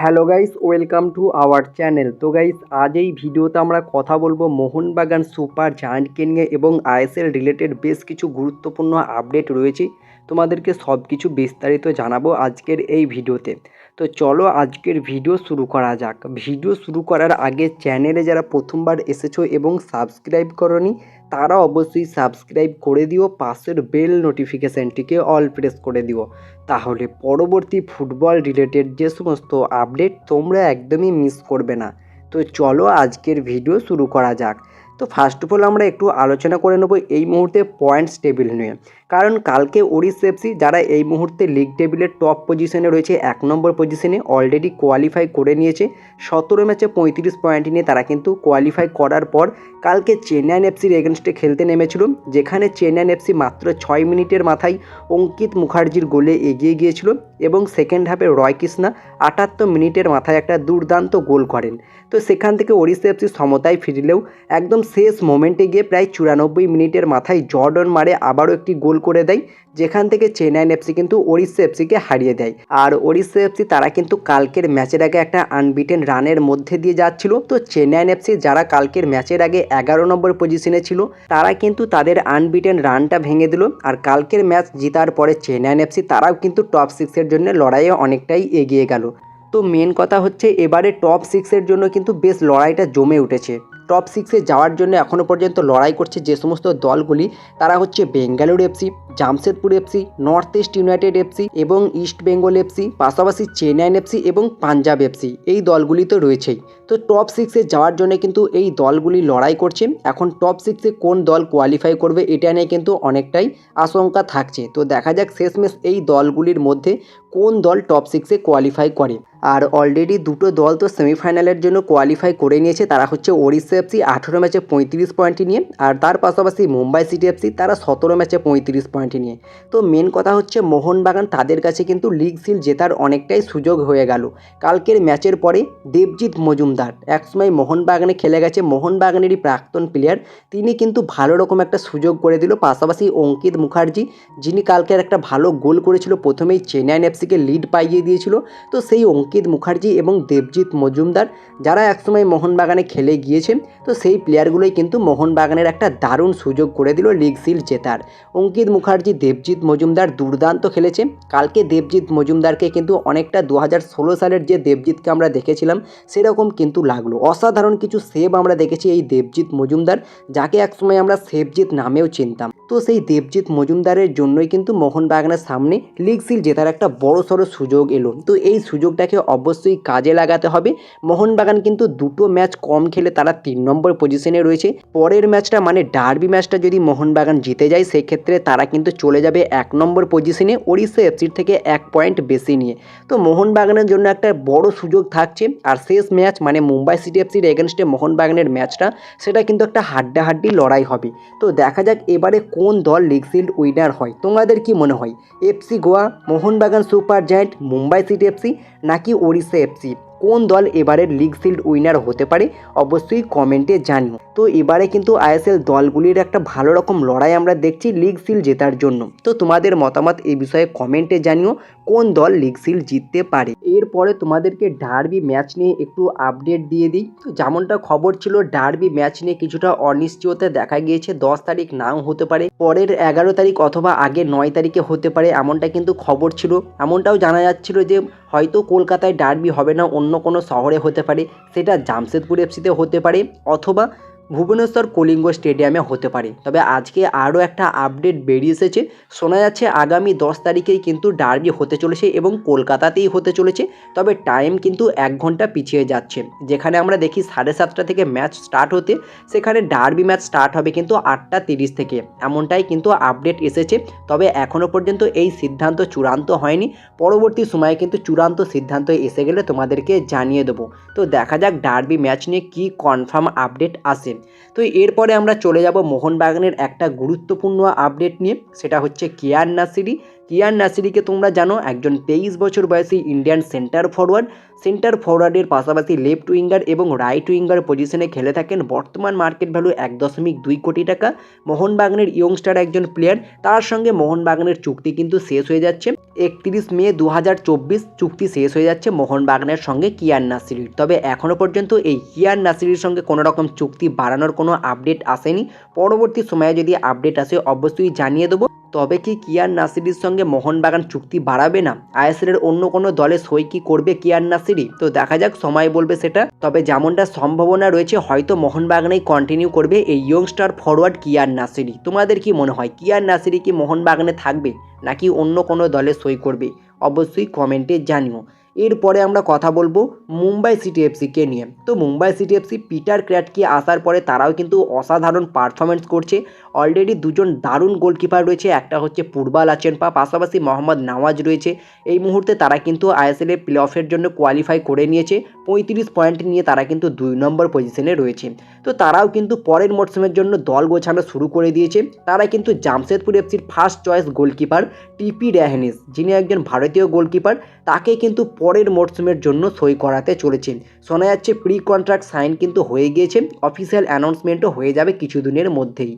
Hello guys, welcome to our channel. তো guys, আজ এই ভিডিওতে আমরা কথা বলব মোহনবাগান সুপার জায়ান্টকে নিয়ে এবং আইএসএল রিলেটেড বেশ কিছু গুরুত্বপূর্ণ আপডেট রয়েছে। তোমাদেরকে সব কিছু বিস্তারিত জানাব আজকের এই ভিডিওতে। তো চলো আজকের ভিডিও শুরু করা যাক। ভিডিও শুরু করার আগে চ্যানেলে যারা প্রথমবার এসেছ এবং সাবস্ক্রাইব করনি তারা অবশ্যই সাবস্ক্রাইব করে দিও, পাশের বেল নোটিফিকেশানটিকে অল প্রেস করে দিও। তাহলে পরবর্তী ফুটবল রিলেটেড যে সমস্ত আপডেট তোমরা একদমই মিস করবে না। তো চলো আজকের ভিডিও শুরু করা যাক। তো ফার্স্ট অফ অল আমরা একটু আলোচনা করে নেব এই মুহূর্তে পয়েন্টস টেবিল নিয়ে। কারণ কালকে ওড়িশ এফসি যারা এই মুহূর্তে লিগ টেবিলের টপ পজিশনে রয়েছে, এক নম্বর পজিশনে অলরেডি কোয়ালিফাই করে নিয়েছে। সতেরো ম্যাচে পঁয়ত্রিশ পয়েন্ট নিয়ে তারা কিন্তু কোয়ালিফাই করার পর কালকে চেন্নাইন এফসির এগেনস্টে খেলতে নেমেছিল, যেখানে চেন্নাইন এফসি মাত্র ছয় মিনিটের মাথায় অঙ্কিত মুখার্জির গোলে এগিয়ে গিয়েছিল এবং সেকেন্ড হাফে রয় কৃষ্ণা আটাত্তর মিনিটের মাথায় একটা দুর্দান্ত গোল করেন। তো সেখান থেকে ওড়িশা এফসি সমতায় ফিরলেও একদম শেষ মোমেন্টে গিয়ে প্রায় চুরানব্বই মিনিটের মাথায় জর্ডন মারে আবারও একটি গোল করে দেয়, যেখান থেকে চেন্নাইন এফসি কিন্তু ওড়িশা এফসিকে হারিয়ে দেয়। আর ওড়িশা এফসি তারা কিন্তু কালকের ম্যাচের আগে একটা আনবিটেন রানের মধ্যে দিয়ে যাচ্ছিল। তো চেন্নাইন এফসি যারা কালকের ম্যাচের আগে এগারো নম্বর পজিশনে ছিল, তারা কিন্তু তাদের আনবিটেন রানটা ভেঙে দিল। আর কালকের ম্যাচ জিতার পরে চেন্নাইন এফসি তারাও কিন্তু টপ সিক্সের জন্য লড়াইয়ে অনেকটাই এগিয়ে গেল। তো মেন কথা হচ্ছে, এবারে টপ সিক্সের জন্য কিন্তু বেশ লড়াইটা জমে উঠেছে। টপ সিক্সে যাওয়ার জন্য এখনও পর্যন্ত লড়াই করছে যে সমস্ত দলগুলি, তারা হচ্ছে Bengaluru FC Jamshedpur FC north east united FC এবং ইস্ট বেঙ্গল এফসি পাশাপাশি চেন্নাইন এফসি এবং পাঞ্জাব এফসি এই দলগুলি তো রয়েছেই। তো টপ সিক্সে যাওয়ার জন্য কিন্তু এই দলগুলি লড়াই করছে। এখন টপ সিক্সে কোন দল কোয়ালিফাই করবে, এটা নিয়ে কিন্তু অনেকটাই আশঙ্কা থাকছে। তো দেখা যাক শেষমেশ এই দলগুলির মধ্যে কোন দল টপ সিক্সে কোয়ালিফাই করে। আর অলরেডি দুটো দল তো সেমিফাইনালের জন্য কোয়ালিফাই করে নিয়েছে, তারা হচ্ছে ওড়িশা এফসি আঠেরো ম্যাচে পঁয়ত্রিশ পয়েন্ট নিয়ে, আর তার পাশাপাশি মুম্বাই সিটি এফসি তারা সতেরো ম্যাচে পঁয়ত্রিশ পয়েন্ট নিয়ে। তো মেন কথা হচ্ছে মোহনবাগান, তাদের কাছে কিন্তু লিগ সিল জেতার অনেকটাই সুযোগ হয়ে গেল। কালকের ম্যাচের পরে দেবজিৎ মজুমদার একসময় মোহনবাগানে খেলে গেছে মোহনবাগানেরই প্রাক্তন প্লেয়ার তিনি কিন্তু ভালো রকম একটা সুযোগ করে দিল। পাশাপাশি অঙ্কিত মুখার্জি, যিনি কালকের একটা ভালো গোল করেছিল, প্রথমেই চেন্নাইন এফসিকে লিড পাইয়ে দিয়েছিল। তো সেই অঙ্কিত মুখার্জি এবং দেবজিৎ মজুমদার, যারা একসময় মোহনবাগানে খেলে গিয়েছেন তো সেই প্লেয়ারগুলোই কিন্তু মোহনবাগানের একটা দারুণ সুযোগ করে দিল লিগ সিল জেতার। অঙ্কিত মুখার্জি, দেবজিৎ মজুমদার দুর্দান্ত খেলেছে। কালকে দেবজিৎ মজুমদারকে কিন্তু অনেকটা দু হাজার ষোলো সালের যে দেবজিৎকে আমরা দেখেছিলাম, সেরকম কিন্তু লাগল। অসাধারণ কিছু সেভ আমরা দেখেছি এই দেবজিৎ মজুমদার, যাকে একসময় আমরা সেবজিৎ নামেও চিনতাম। তো সেই দেবজিৎ মজুমদারের জন্যই কিন্তু মোহনবাগানের সামনে লিগ সিল জেতার একটা বড় সড়ো সুযোগ এলো। তো এই সুযোগটাকে অবশ্যই কাজে লাগাতে হবে। মোহনবাগান কিন্তু দুটো ম্যাচ কম খেলে তারা তিন নম্বর পজিশনে রয়েছে। পরের ম্যাচটা মানে ডার্বি ম্যাচটা যদি মোহনবাগান জিতে যায়, সেক্ষেত্রে তারা কিন্তু চলে যাবে এক নম্বর পজিশনে ওড়িশা এফসির থেকে এক পয়েন্ট বেশি নিয়ে। তো মোহনবাগানের জন্য একটা বড় সুযোগ থাকছে। আর শেষ ম্যাচ মানে মুম্বাই সিটি এফসির এগেনস্টে মোহনবাগানের ম্যাচটা সেটা কিন্তু একটা হাড্ডাহাড্ডি লড়াই হবে। তো দেখা যাক এবারে কোন দল লিগ সিল্ড উইনার হয়। তোমাদের কি মনে হয়? FC Goa Mohun Bagan super giant, Mumbai city FC নাকি ওড়িশা এফসি কোন দল এবারের লিগ সিল্ড উইনার হতে পারে? অবশ্যই কমেন্টে জানিও। তো এবারে কিন্তু আইএসএল দলগুলির একটা ভালো রকম লড়াই আমরা দেখছি লিগ সিল জেতার জন্য। তো তোমাদের মতামত এই বিষয়ে কমেন্টে জানিও। কোন দল লিগ সিল জিততে পারে? এরপরে তোমাদেরকে ডার্বি ম্যাচ নিয়ে একটু আপডেট দিয়ে দিই। যেমনটা খবর ছিল ডার্বি ম্যাচ নিয়ে কিছুটা অনিশ্চয়তা দেখা গিয়েছে। দশ তারিখ নাও হতে পারে, পরের এগারো তারিখ অথবা আগে নয় তারিখে হতে পারে এমনটা কিন্তু খবর ছিল। এমনটাও জানা যাচ্ছিল যে, হয়তো কলকাতায় ডার্বি হবে না, অন্য কোনো শহরে হতে পারে। সেটা জামশেদপুর এফসিতে হতে পারে অথবা ভুবনেশ্বর কলিঙ্গ স্টেডিয়ামে হতে পারে। তবে আজকে আরও একটা আপডেট বেরিয়ে এসেছে। শোনা যাচ্ছে আগামী দশ তারিখেই কিন্তু ডার্বি হতে চলেছে এবং কলকাতাতেই হতে চলেছে। তবে টাইম কিন্তু এক ঘণ্টা পিছিয়ে যাচ্ছে। যেখানে আমরা দেখি সাড়ে সাতটা থেকে ম্যাচ স্টার্ট হতে, সেখানে ডার্বি ম্যাচ স্টার্ট হবে কিন্তু আটটা তিরিশ থেকে। এমনটাই কিন্তু আপডেট এসেছে। তবে এখনও পর্যন্ত এই সিদ্ধান্ত চূড়ান্ত হয়নি। পরবর্তী সময়ে কিন্তু চূড়ান্ত সিদ্ধান্ত এসে গেলে তোমাদেরকে জানিয়ে দেবো। তো দেখা যাক ডার্বি ম্যাচ নিয়ে কী কনফার্ম আপডেট আসে। তো এরপরে আমরা চলে যাব মোহনবাগানের একটা গুরুত্বপূর্ণ আপডেট নিয়ে, সেটা হচ্ছে কিয়ার নাসিরি কিয়ার নাসিরিকে তোমরা জানো, একজন তেইশ বছর বয়সী ইন্ডিয়ান সেন্টার ফরওয়ার্ড সেন্টার ফরওয়ার্ডের পাশাপাশি লেফট উইঙ্গার এবং রাইট উইঙ্গার পজিশনে খেলে থাকেন বর্তমান মার্কেট ভ্যালু এক দশমিক দুই কোটি টাকা। মোহনবাগানের ইয়ংস্টার একজন প্লেয়ার, তার সঙ্গে মোহনবাগানের চুক্তি কিন্তু শেষ হয়ে যাচ্ছে। একত্রিশ মে দু হাজার চব্বিশ চুক্তি শেষ হয়ে যাচ্ছে মোহনবাগানের সঙ্গে কিয়ার নাসিরির। তবে এখনও পর্যন্ত এই কিয়ার নাসিরির সঙ্গে কোনো রকম চুক্তি বাড়ানোর কোনো আপডেট আসেনি। পরবর্তী সময়ে যদি আপডেট আসে, অবশ্যই জানিয়ে দেবো। তবে কি কিয়ার নাসিরির সঙ্গে মোহনবাগান চুক্তি বাড়াবে না? আইএসএলের অন্য কোনো দলে সই কি করবে কিয়ার নাসিরি? তো দেখা যাক, সময় বলবে সেটা। তবে যেমনটা সম্ভাবনা রয়েছে, হয়তো মোহনবাগানেই কন্টিনিউ করবে এই ইয়ংস্টার ফরওয়ার্ড কিয়ার নাসিরি। তোমাদের কি মনে হয়, কিয়ার নাসিরি কি মোহনবাগানে থাকবে, নাকি অন্য কোনো দলে সই করবে? অবশ্যই কমেন্টে জানিও। এরপরে আমরা কথা বলব মুম্বাই সিটি এফসিকে নিয়ে। তো মুম্বাই সিটি এফসি পিটার ক্র্যাটকে আসার পরে তারাও কিন্তু অসাধারণ পারফরমেন্স করছে। অলরেডি দুজন দারুণ গোলকিপার রয়েছে, একটা হচ্ছে পূর্বাল আচেনপা, পাশাপাশি মোহাম্মদ নওয়াজ রয়েছে। এই মুহূর্তে তারা কিন্তু আইএসএল এর প্লে অফের জন্য কোয়ালিফাই করে নিয়েছে। পঁয়ত্রিশ পয়েন্ট নিয়ে তারা কিন্তু দুই নম্বর পজিশনে রয়েছে। তো তারাও কিন্তু পরের মরশুমের জন্য দল গোছানো শুরু করে দিয়েছে। তারা কিন্তু জামশেদপুর এফসির first choice goalkeeper TP Rehenesh যিনি একজন ভারতীয় গোলকিপার তাকে কিন্তু পরের মরশুমের জন্য সই করাতে চলেছেন। শোনা যাচ্ছে প্রি কন্ট্রাক্ট সাইন কিন্তু হয়ে গিয়েছে, অফিসিয়াল অ্যানাউন্সমেন্টও হয়ে যাবে কিছুদিনের মধ্যেই।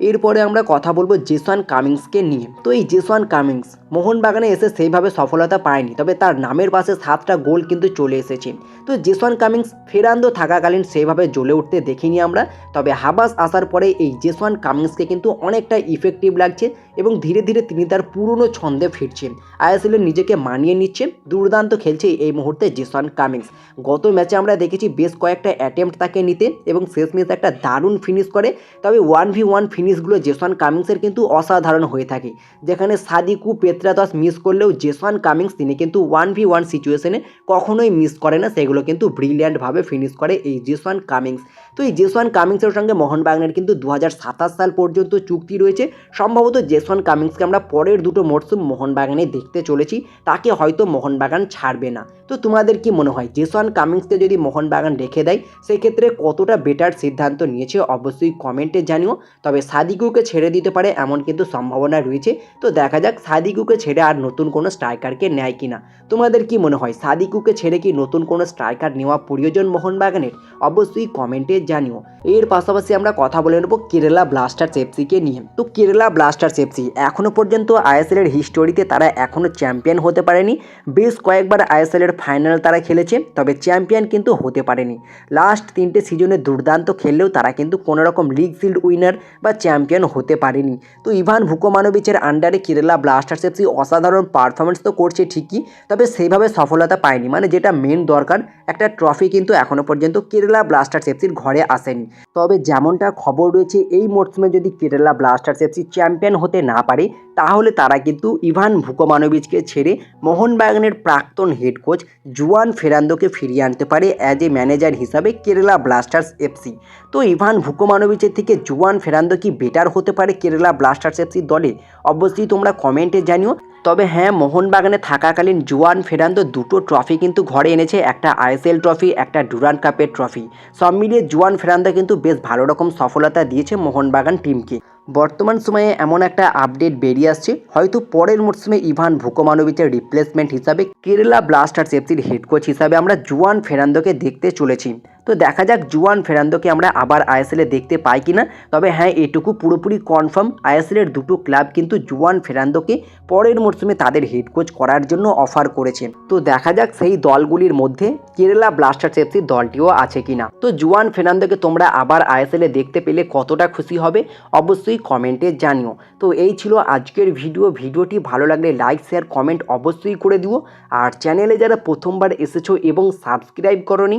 এরপরে আমরা কথা বলব জেসওয়ান কামিংসকে নিয়ে। তো এই জেসওয়ান কামিংস, মোহনবাগানে এসে সেইভাবে সফলতা পায়নি, তবে তার নামের পাশে সাতটা গোল কিন্তু চলে এসেছে। তো জেসওয়ান কামিংস ফেরান্দো থাকাকালীন সেইভাবে জ্বলে উঠতে দেখিনি আমরা, তবে হাবাস আসার পরে এই জেসওয়ান কামিংসকে কিন্তু অনেকটা ইফেক্টিভ লাগছে এবং ধীরে ধীরে তিনি তার পুরনো ছন্দে ফিরছেন। আইএসএলে নিজেকে মানিয়ে নিচ্ছে দুর্দান্ত খেলছে এই মুহূর্তে জেসওয়ান কামিংস। গত ম্যাচে আমরা দেখেছি বেশ কয়েকটা অ্যাটেম্প্ট তাকে নিতে এবং শেষমেশ একটা দারুণ ফিনিশ করে। তবে ওয়ান ভি ওয়ান ফিনিশগুলো জেসওয়ান কামিংসের কিন্তু অসাধারণ হয়ে থাকে। যেখানে সাদিকু পেত্রাদাস মিস করলেও জেসওয়ান কামিংস তিনি কিন্তু ওয়ান ভি ওয়ান সিচুয়েশনে কখনোই মিস করে না। সেগুলো কিন্তু ব্রিলিয়ান্টভাবে ফিনিশ করে এই জেসওয়ান কামিংস। তো এই জেসওয়ান কামিংসের সঙ্গে মোহনবাগানের কিন্তু দু হাজার সাতাশ সাল পর্যন্ত চুক্তি রয়েছে। সম্ভবত জেসওয়ান কামিংসকে আমরা পরের দুটো মরশুম মোহনবাগানে দেখতে চলেছি। তাকে হয়তো মোহনবাগান ছাড়বে না। তো তোমাদের কি মনে হয় জেসন কামিংসকে যদি মোহনবাগান রেখে দেয়, সেক্ষেত্রে কতটা বেটার সিদ্ধান্ত নিয়েছে অবশ্যই কমেন্টে জানিও। তবে সাদিকুকে ছেড়ে দিতে পারে এমন কিন্তু সম্ভাবনা রয়েছে। তো দেখা যাক সাদিকুকে ছেড়ে আর নতুন কোনো স্ট্রাইকারকে নেয় কিনা। তোমাদের কি মনে হয়, সাদিকুকে ছেড়ে কি নতুন কোনো স্ট্রাইকার নেওয়া প্রয়োজন মোহনবাগানের? অবশ্যই কমেন্টে জানিও। এর পাশাপাশি আমরা কথা বলে নেব কেরালা ব্লাস্টার্স এফসিকে নিয়ে। তো কেরালা ব্লাস্টার্স এফসি এখনও পর্যন্ত আইএসএলের হিস্টোরিতে তারা এখনও চ্যাম্পিয়ন হতে পারেনি। বেশ কয়েকবার আইএসএল এর ফাইনাল তারা খেলেছে, তবে চ্যাম্পিয়ন কিন্তু হতে পারেনি। লাস্ট তিনটে সিজনে দুর্দান্ত খেললেও তারা কিন্তু কোনো রকম লিগ ফিল্ড উইনার বা চ্যাম্পিয়ন হতে পারেনি। তো ইভান ভুকোমানোভিচের আন্ডারে কেরালা ব্লাস্টার্স এফসি অসাধারণ পারফরমেন্স তো করছে ঠিকই, তবে সেইভাবে সফলতা পায়নি। মানে যেটা মেন দরকার, একটা ট্রফি কিন্তু এখনও পর্যন্ত কেরালা ব্লাস্টার্স এফসির ঘরে আসেনি। তবে যেমনটা খবর রয়েছে, এই মরশুমে যদি কেরালা ব্লাস্টার্স এফসি চ্যাম্পিয়ন হতে না পারে তাহলে তারা কিন্তু ইভান ভুকোমানোভিচকে ছেড়ে মোহনবাগানের প্রাক্তন হেড কোচ জুয়ান ফেরান্দোকে ফিরিয়ে আনতে পারে অ্যাজ এ ম্যানেজার হিসাবে কেরালা ব্লাস্টার্স এফসি। তো ইভান ভুকোমানোভিচের থেকে জুয়ান ফেরান্দো কি বেটার হতে পারে কেরালা ব্লাস্টার্স এফসি দলে? অবশ্যই তোমরা কমেন্টে জানিও। তবে হ্যাঁ মোহনবাগানে থাকাকালীন জুয়ান ফেরান্দো দুটো ট্রফি কিন্তু ঘরে এনেছে, একটা আইএসএল ট্রফি একটা ডুরান কাপের ট্রফি সব মিলিয়ে জুয়ান ফেরান্দো কিন্তু বেশ ভালো রকম সফলতা দিয়েছে মোহনবাগান টিমকে বর্তমান সময়ে এমন একটা আপডেট বেরিয়ে আসছে, হয়তো পরের মরশুমে ইভান ভুকোমানোভিচের রিপ্লেসমেন্ট হিসাবে কেরালা ব্লাস্টার্স এফসির হেড কোচ হিসাবে আমরা জুয়ান ফেরান্দোকে দেখতে চলেছি। তো দেখা যাক জুয়ান ফেরান্দোকে আমরা আবার আইএসএলে দেখতে পাই কি না তবে হ্যাঁ এটুকু পুরোপুরি কনফার্ম আইএসএলের দুটো ক্লাব কিন্তু জুয়ান ফেরান্দোকে পরের মরশুমে তাদের হেড কোচ করার জন্য অফার করেছেন তো দেখা যাক সেই দলগুলির মধ্যে কেরালা ব্লাস্টার্স এফসি দলটিও আছে কিনা। তো জুয়ান ফেরান্দোকে তোমরা আবার আইএসএলে দেখতে পেলে কতটা খুশি হবে, অবশ্যই কমেন্টে জানিও। তো এই ছিল আজকের ভিডিও ভিডিওটি ভালো লাগলে লাইক শেয়ার কমেন্ট অবশ্যই করে দিও। আর চ্যানেলে যারা প্রথমবার এসেছ এবং সাবস্ক্রাইব করনি